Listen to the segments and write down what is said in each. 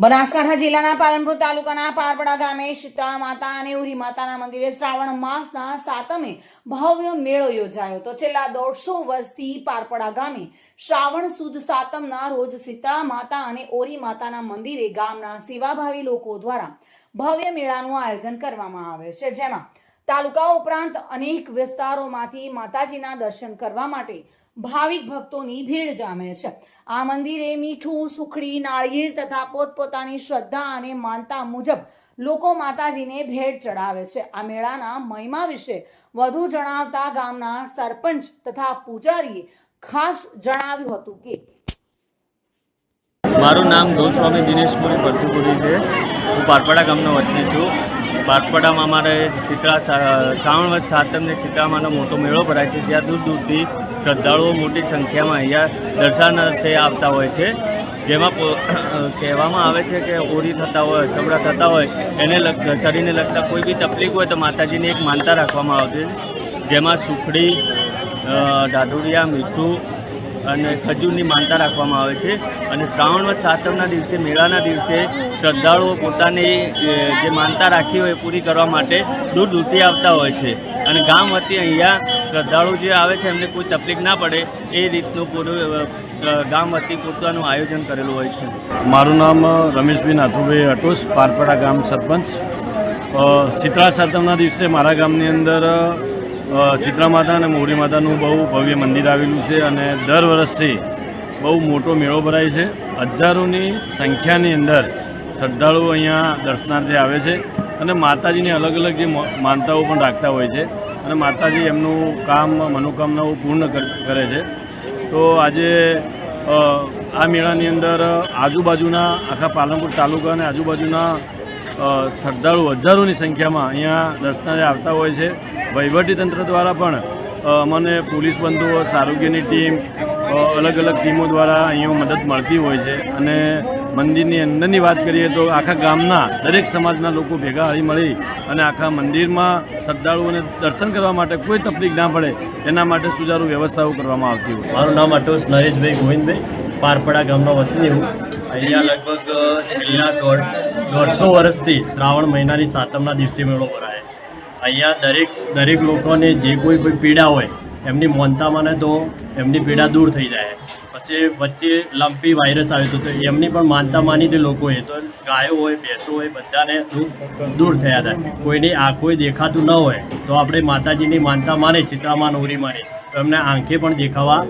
બનાસકાંઠા જિલ્લાના પાલનપુર તાલુકાના પારપડા ગામે શીતળા માતા અને ઉરી માતાના મંદિરે શ્રાવણ માસના સાતમે ભવ્ય મેળો યોજાયો. તો છેલ્લા દોઢસો વર્ષથી પારપડા ગામે શ્રાવણ સુદ સાતમના રોજ શીતળા માતા અને ઓરી માતાના મંદિરે ગામના સેવાભાવી લોકો દ્વારા ભવ્ય મેળાનું આયોજન કરવામાં આવે છે. જેમાં તાલુકા ઉપરાંત અનેક વિસ્તારોમાંથી માતાજીના દર્શન કરવા માટે ભાવિક ભક્તોની ભીડ જામે છે. આ મંદિરે મીઠું, સુખડી, નાળિયેર તથા પોતપોતાની શ્રદ્ધા અને માનતા મુજબ લોકો માતાજીને ભેટ ચડાવે છે. આ મેળાના મહિમા વિશે વધુ જણાવતા ગામના સરપંચ તથા પૂજારીએ ખાસ જણાવ્યું હતું કે મારું નામ ગૌસ્વામી દિનેશપુરી ભરતુપુરી છે. હું પારપાડા ગામનો વતની છું. પારપડામાં અમારે શીતળા શ્રાવણ વધ સાતમને શીતળામાનો મોટો મેળો ભરાય છે જ્યાં દૂર દૂરથી શ્રદ્ધાળુઓ મોટી સંખ્યામાં અહીંયા દર્શનાર્થે આવતા હોય છે. જેમાં કહેવામાં આવે છે કે ઓરી થતા હોય સબડા થતા હોય એને શરીરને લગતા કોઈ બી તકલીફ હોય તો માતાજીની એક માનતા રાખવામાં આવતી જેમાં સુખડી અ, મીઠું અને ખજૂરની માનતા રાખવામાં આવે છે. અને શ્રાવણ સાતમના દિવસે, મેળાના દિવસે શ્રદ્ધાળુઓ પોતાની જે માનતા રાખી હોય પૂરી કરવા માટે દૂર દૂરથી આવતા હોય છે. અને ગામ વતી અહીંયા શ્રદ્ધાળુ જે આવે છે, એમને કોઈ તકલીફ ના પડે એ રીતનું પૂરું ગામ વતી પોતાનું આયોજન કરેલું હોય છે. મારું નામ રમેશભાઈ નાથુભાઈ અટોસ પારપડા ગામ સરપંચ. શીતળા સાતમના દિવસે મારા ગામની અંદર શીતળા માતા અને મોરી માતાનું બહુ ભવ્ય મંદિર આવેલું છે અને દર વર્ષથી બહુ મોટો મેળો ભરાય છે. હજારોની સંખ્યાની અંદર શ્રદ્ધાળુઓ અહીંયા દર્શનાર્થે આવે છે અને માતાજીની અલગ અલગ જે માનતાઓ પણ રાખતા હોય છે અને માતાજી એમનું કામ, મનોકામનાઓ પૂર્ણ કર- છે. તો આજે આ મેળાની અંદર આજુબાજુના આખા પાલનપુર તાલુકા અને આજુબાજુના શ્રદ્ધાળુ હજારોની સંખ્યામાં અહીંયા દર્શનાર્થે આવતા હોય છે. વહીવટીતંત્ર દ્વારા પણ અમને પોલીસ બંદોબસ્ત આરોગ્યની ટીમ અલગ અલગ ટીમો દ્વારા અહીંયા મદદ મળતી હોય છે. અને મંદિરની અંદરની વાત કરીએ તો આખા ગામના દરેક સમાજના લોકો ભેગા હળી મળી અને આખા મંદિરમાં શ્રદ્ધાળુઓને દર્શન કરવા માટે કોઈ તકલીફ ના પડે, તેના માટે સુચારુ વ્યવસ્થાઓ કરવામાં આવતી હોય મારું નામ અટોસ નરેશભાઈ ગોવિંદભાઈ. પારપડા ગામનો વતની હું. અહીંયા લગભગ છેલ્લા દોઢ, દોઢસો વર્ષથી શ્રાવણ મહિનાની સાતમના દિવસે મેળો ભરાય. અહીંયા દરેક દરેક લોકોને જે કોઈ કોઈ પીડા હોય એમની મોનતામાંને તો એમની પીડા દૂર થઈ જાય. પછી વચ્ચે લંપી વાયરસ આવ્યો હતો એમની પણ માનતા માની તે લોકોએ તો ગાયો હોય, ભેંસો હોય, બધાને દૂર થયા હતા કોઈની આંખોએ દેખાતું ન હોય તો આપણે માતાજીની માનતા માને, સીતામા નોરી માને. એમને આંખે પણ દેખાવા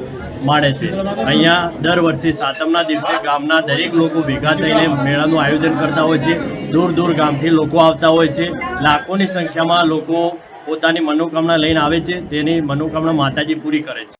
માંડે છે. અહીંયા દર વર્ષે સાતમના દિવસે ગામના દરેક લોકો ભેગા થઈને મેળાનું આયોજન કરતા હોય છે. દૂર દૂર ગામથી લોકો આવતા હોય છે. લાખોની સંખ્યામાં લોકો પોતાની મનોકામના લઈને આવે છે તેની મનોકામના માતાજી પૂરી કરે છે.